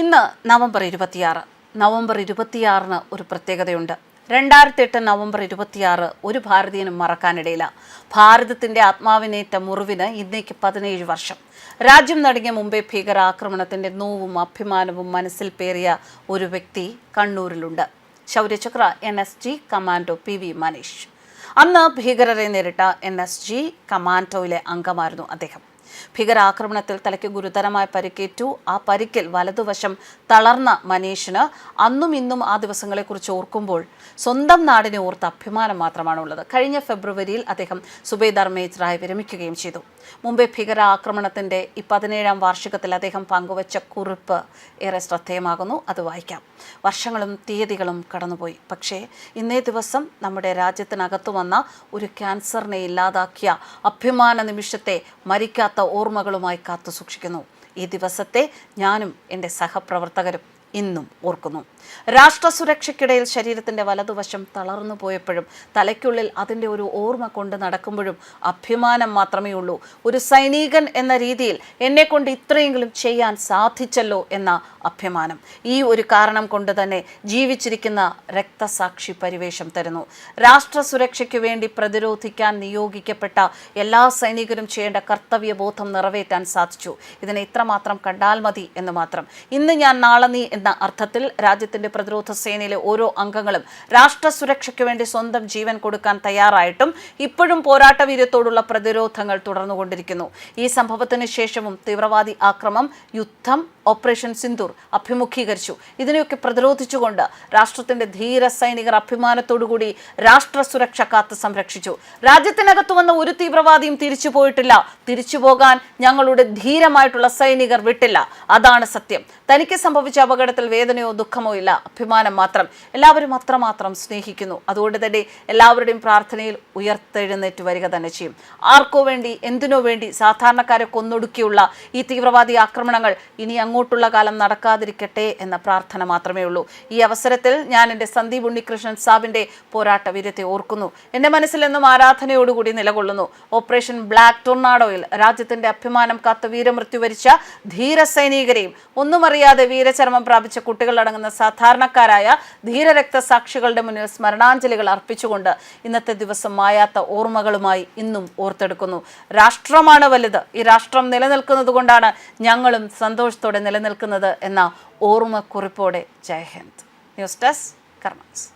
ഇന്ന് നവംബർ ഇരുപത്തിയാറ്. നവംബർ ഇരുപത്തിയാറിന് ഒരു പ്രത്യേകതയുണ്ട്. രണ്ടായിരത്തി എട്ട് നവംബർ ഇരുപത്തിയാറ് ഒരു ഭാരതീയനും മറക്കാനിടയില്ല. ഭാരതത്തിന്റെ ആത്മാവിനേറ്റ മുറിവിന് ഇന്നേക്ക് പതിനേഴ് വർഷം. രാജ്യം നടുങ്ങിയ മുംബൈ ഭീകരാക്രമണത്തിന്റെ നോവും അഭിമാനവും മനസ്സിൽ പേറിയ ഒരു വ്യക്തി കണ്ണൂരിലുണ്ട്. Shaurya Chakra N S G commando P V Manish. അന്ന് ഭീകരരെ നേരിട്ട എൻ എസ് ജി കമാൻഡോയിലെ അംഗമായിരുന്നു അദ്ദേഹം. ഭീകരാക്രമണത്തിൽ തലയ്ക്ക് ഗുരുതരമായി പരിക്കേറ്റു. ആ പരിക്കിൽ വലതുവശം തളർന്ന മനീഷിന് അന്നും ഇന്നും ആ ദിവസങ്ങളെക്കുറിച്ച് ഓർക്കുമ്പോൾ സ്വന്തം നാടിനെ ഓർത്ത് അഭിമാനം മാത്രമാണുള്ളത്. കഴിഞ്ഞ ഫെബ്രുവരിയിൽ അദ്ദേഹം സുബേദാർ മേജറായി വിരമിക്കുകയും ചെയ്തു. മുംബൈ ഭീകരാക്രമണത്തിന്റെ ഈ പതിനേഴാം വാർഷികത്തിൽ അദ്ദേഹം പങ്കുവച്ച കുറിപ്പ് ഏറെ ശ്രദ്ധേയമാകുന്നു. അത് വായിക്കാം. വർഷങ്ങളും തീയതികളും കടന്നുപോയി. പക്ഷേ ഇന്നേ ദിവസം നമ്മുടെ രാജ്യത്തിനകത്തു വന്ന ഒരു ക്യാൻസറിനെ ഇല്ലാതാക്കിയ അഭിമാന നിമിഷത്തെ മരിക്കാത്ത ഓർമ്മകളുമായി കാത്തു സൂക്ഷിക്കുന്നു ഈ ദിവസത്തെ ഞാനും എന്റെ സഹപ്രവർത്തകരും ഇന്നും ഓർക്കുന്നു. രാഷ്ട്ര സുരക്ഷയ്ക്കിടയിൽ ശരീരത്തിന്റെ വലതുവശം തളർന്നു പോയപ്പോഴും തലയ്ക്കുള്ളിൽ അതിന്റെ ഒരു ഓർമ്മ കൊണ്ട് നടക്കുമ്പോഴും അഭിമാനം മാത്രമേ ഉള്ളൂ. ഒരു സൈനികൻ എന്ന രീതിയിൽ എന്നെ കൊണ്ട് ഇത്രയെങ്കിലും ചെയ്യാൻ സാധിച്ചല്ലോ എന്ന അഭിമാനം. ഈ ഒരു കാരണം കൊണ്ട് തന്നെ ജീവിച്ചിരിക്കുന്ന രക്തസാക്ഷി പരിവേഷം തരുന്നു. രാഷ്ട്ര സുരക്ഷയ്ക്ക് വേണ്ടി പ്രതിരോധിക്കാൻ നിയോഗിക്കപ്പെട്ട എല്ലാ സൈനികരും ചെയ്യേണ്ട കർത്തവ്യബോധം നിറവേറ്റാൻ സാധിച്ചു. ഇതിനെ ഇത്രമാത്രം കണ്ടാൽ മതി എന്ന് മാത്രം. ഇന്ന് ഞാൻ നാളെ നീ എന്ന അർത്ഥത്തിൽ രാജ്യത്തിന്റെ പ്രതിരോധ സേനയിലെ ഓരോ അംഗങ്ങളും രാഷ്ട്ര സുരക്ഷയ്ക്ക് വേണ്ടി സ്വന്തം ജീവൻ കൊടുക്കാൻ തയ്യാറായിട്ടും ഇപ്പോഴും പോരാട്ട വീര്യത്തോടുള്ള പ്രതിരോധങ്ങൾ തുടർന്നുകൊണ്ടിരിക്കുന്നു. ഈ സംഭവത്തിന് ശേഷവും തീവ്രവാദി ആക്രമം യുദ്ധം ഓപ്പറേഷൻ സിന്ദൂർ അഭിമുഖീകരിച്ചു. ഇതിനെയൊക്കെ പ്രതിരോധിച്ചുകൊണ്ട് രാഷ്ട്രത്തിന്റെ ധീര സൈനികർ അഭിമാനത്തോടുകൂടി രാഷ്ട്ര സുരക്ഷ കാത്ത് സംരക്ഷിച്ചു. രാജ്യത്തിനകത്ത് വന്ന ഒരു തീവ്രവാദിയും തിരിച്ചു പോയിട്ടില്ല. തിരിച്ചു പോകാൻ ഞങ്ങളുടെ ധീരമായിട്ടുള്ള സൈനികർ വിട്ടില്ല. അതാണ് സത്യം. തനിക്ക് സംഭവിച്ച അപകടത്തിൽ വേദനയോ ദുഃഖമോ ഇല്ല. അഭിമാനം മാത്രം. എല്ലാവരും അത്രമാത്രം സ്നേഹിക്കുന്നു. അതുകൊണ്ട് തന്നെ എല്ലാവരുടെയും പ്രാർത്ഥനയിൽ ഉയർത്തെഴുന്നേറ്റ് വരിക തന്നെ ചെയ്യും. ആർക്കോ വേണ്ടി എന്തിനോ വേണ്ടി സാധാരണക്കാരെ കൊന്നൊടുക്കിയുള്ള ഈ തീവ്രവാദി ആക്രമണങ്ങൾ ഇനി അങ്ങോട്ടുള്ള കാലം നടക്കാതിരിക്കട്ടെ എന്ന പ്രാർത്ഥന മാത്രമേ ഉള്ളൂ. ഈ അവസരത്തിൽ ഞാൻ എന്റെ സന്ദീപ് ഉണ്ണികൃഷ്ണൻ സാബിന്റെ പോരാട്ട വീര്യത്തെ ഓർക്കുന്നു. എന്റെ മനസ്സിൽ എന്നും ആരാധനയോടുകൂടി നിലകൊള്ളുന്നു. ഓപ്പറേഷൻ ബ്ലാക്ക് ടൊർണാഡോയിൽ രാജ്യത്തിന്റെ അഭിമാനം കാത്ത വീരമൃത്യു വരിച്ച ധീര സൈനികരെയും ഒന്നുമറിയാതെ വീരചരമം പ്രാപിച്ച കുട്ടികളടങ്ങുന്ന സാധാരണക്കാരായ ധീരരക്തസാക്ഷികളുടെ മുന്നിൽ സ്മരണാഞ്ജലികൾ അർപ്പിച്ചുകൊണ്ട് ഇന്നത്തെ ദിവസം മായാത്ത ഓർമ്മകളുമായി ഇന്നും ഓർത്തെടുക്കുന്നു. രാഷ്ട്രമാണ് വലുത്. ഈ രാഷ്ട്രം നിലനിൽക്കുന്നത് കൊണ്ടാണ് ഞങ്ങളും സന്തോഷത്തോടെ നിലനിൽക്കുന്നത് എന്ന ഓർമ്മക്കുറിപ്പോടെ. ജയ് ഹിന്ദ്. News desk കർമ്മസ്